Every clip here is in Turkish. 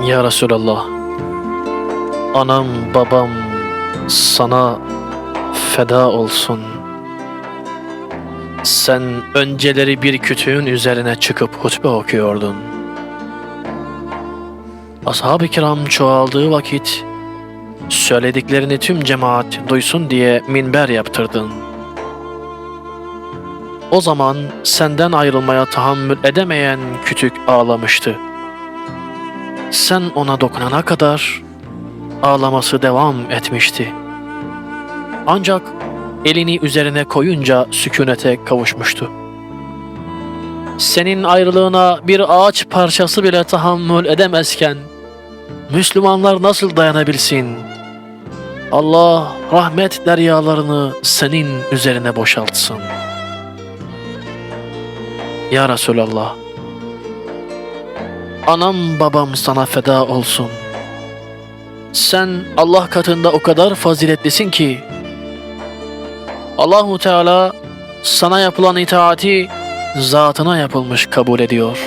Ya Resulallah, anam babam sana feda olsun. Sen önceleri bir kütüğün üzerine çıkıp hutbe okuyordun. Ashab-ı kiram çoğaldığı vakit söylediklerini tüm cemaat duysun diye minber yaptırdın. O zaman senden ayrılmaya tahammül edemeyen kütük ağlamıştı. Sen ona dokunana kadar ağlaması devam etmişti. Ancak elini üzerine koyunca sükunete kavuşmuştu. Senin ayrılığına bir ağaç parçası bile tahammül edemezken Müslümanlar nasıl dayanabilsin? Allah rahmet deryalarını senin üzerine boşaltsın. Ya Resulallah, Anam babam sana feda olsun. Sen Allah katında o kadar faziletlisin ki Allahu Teala sana yapılan itaati zatına yapılmış kabul ediyor.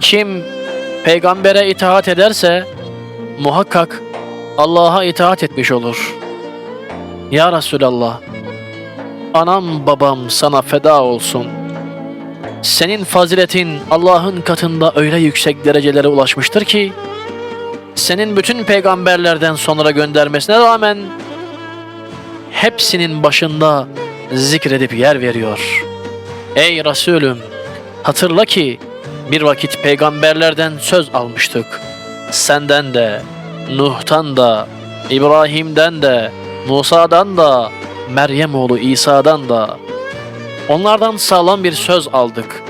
Kim peygambere itaat ederse muhakkak Allah'a itaat etmiş olur. Ya Resulallah, anam babam sana feda olsun.'' Senin faziletin Allah'ın katında öyle yüksek derecelere ulaşmıştır ki senin bütün peygamberlerden sonra göndermesine rağmen hepsinin başında zikredip yer veriyor. Ey Resulüm hatırla ki bir vakit peygamberlerden söz almıştık. Senden de, Nuh'tan da, İbrahim'den de, Musa'dan da, Meryem oğlu İsa'dan da Onlardan sağlam bir söz aldık.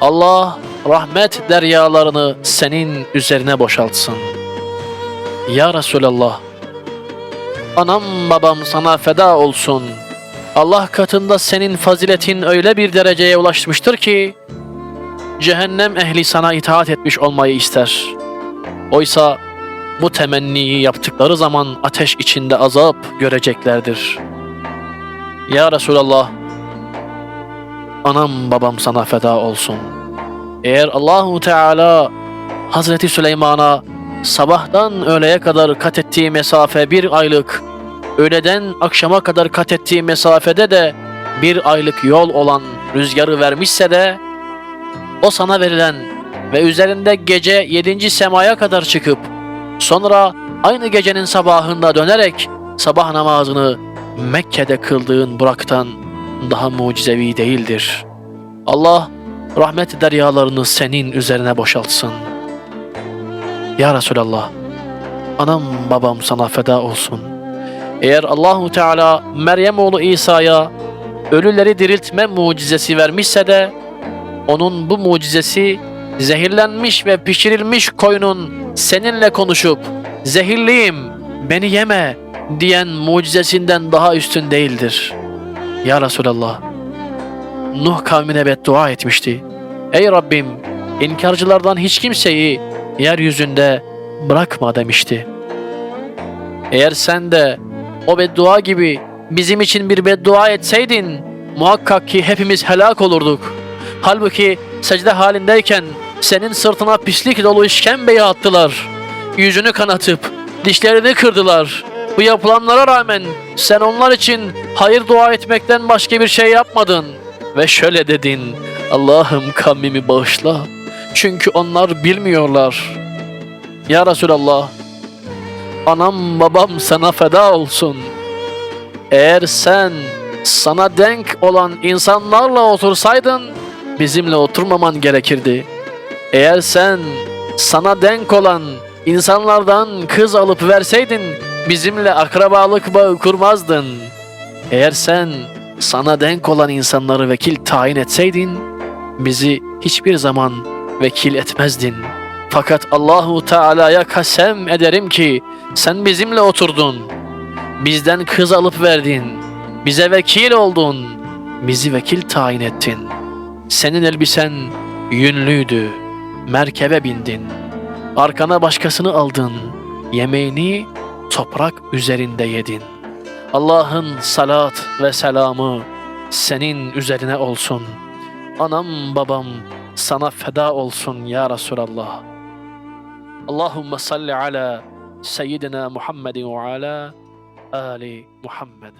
Allah rahmet deryalarını senin üzerine boşaltsın. Ya Resulallah, anam babam sana feda olsun. Allah katında senin faziletin öyle bir dereceye ulaşmıştır ki, cehennem ehli sana itaat etmiş olmayı ister. Oysa bu temenniyi yaptıkları zaman ateş içinde azap göreceklerdir. Ya Resulallah, anam babam sana feda olsun. Eğer Allahu Teala Hazreti Süleyman'a sabahtan öğleye kadar kat ettiği mesafe bir aylık, öğleden akşama kadar kat ettiği mesafede de bir aylık yol olan rüzgarı vermişse de o sana verilen ve üzerinde gece yedinci semaya kadar çıkıp sonra aynı gecenin sabahında dönerek sabah namazını Mekke'de kıldığın Burak'tan daha mucizevi değildir. Allah rahmet deryalarını senin üzerine boşaltsın. Ya Resulallah, anam babam sana feda olsun. Eğer Allahu Teala Meryem oğlu İsa'ya ölüleri diriltme mucizesi vermişse de onun bu mucizesi zehirlenmiş ve pişirilmiş koyunun seninle konuşup zehirliyim beni yeme diyen mucizesinden daha üstün değildir.'' Ya Resulallah, Nuh kavmine beddua etmişti. Ey Rabbim, inkarcılardan hiç kimseyi yeryüzünde bırakma demişti. Eğer sen de o beddua gibi bizim için bir beddua etseydin, muhakkak ki hepimiz helak olurduk. Halbuki secde halindeyken senin sırtına pislik dolu işkembeyi attılar. Yüzünü kanatıp dişlerini kırdılar. Bu yapılanlara rağmen sen onlar için hayır dua etmekten başka bir şey yapmadın. Ve şöyle dedin, Allah'ım kavmimi bağışla. Çünkü onlar bilmiyorlar. Ya Resulallah, anam babam sana feda olsun. Eğer sen sana denk olan insanlarla otursaydın, bizimle oturmaman gerekirdi. Eğer sen sana denk olan insanlardan kız alıp verseydin, bizimle akrabalık bağı kurmazdın. Eğer sen sana denk olan insanları vekil tayin etseydin, bizi hiçbir zaman vekil etmezdin. Fakat Allahu Teala'ya kasem ederim ki sen bizimle oturdun. Bizden kız alıp verdin. Bize vekil oldun. Bizi vekil tayin ettin. Senin elbisen yünlüydü. Merkebe bindin. Arkana başkasını aldın. Yemeğini toprak üzerinde yedin. Allah'ın salat ve selamı senin üzerine olsun. Anam babam sana feda olsun ya Resulallah. Allahümme salli ala seyyidina Muhammedin ve ala Ali Muhammed.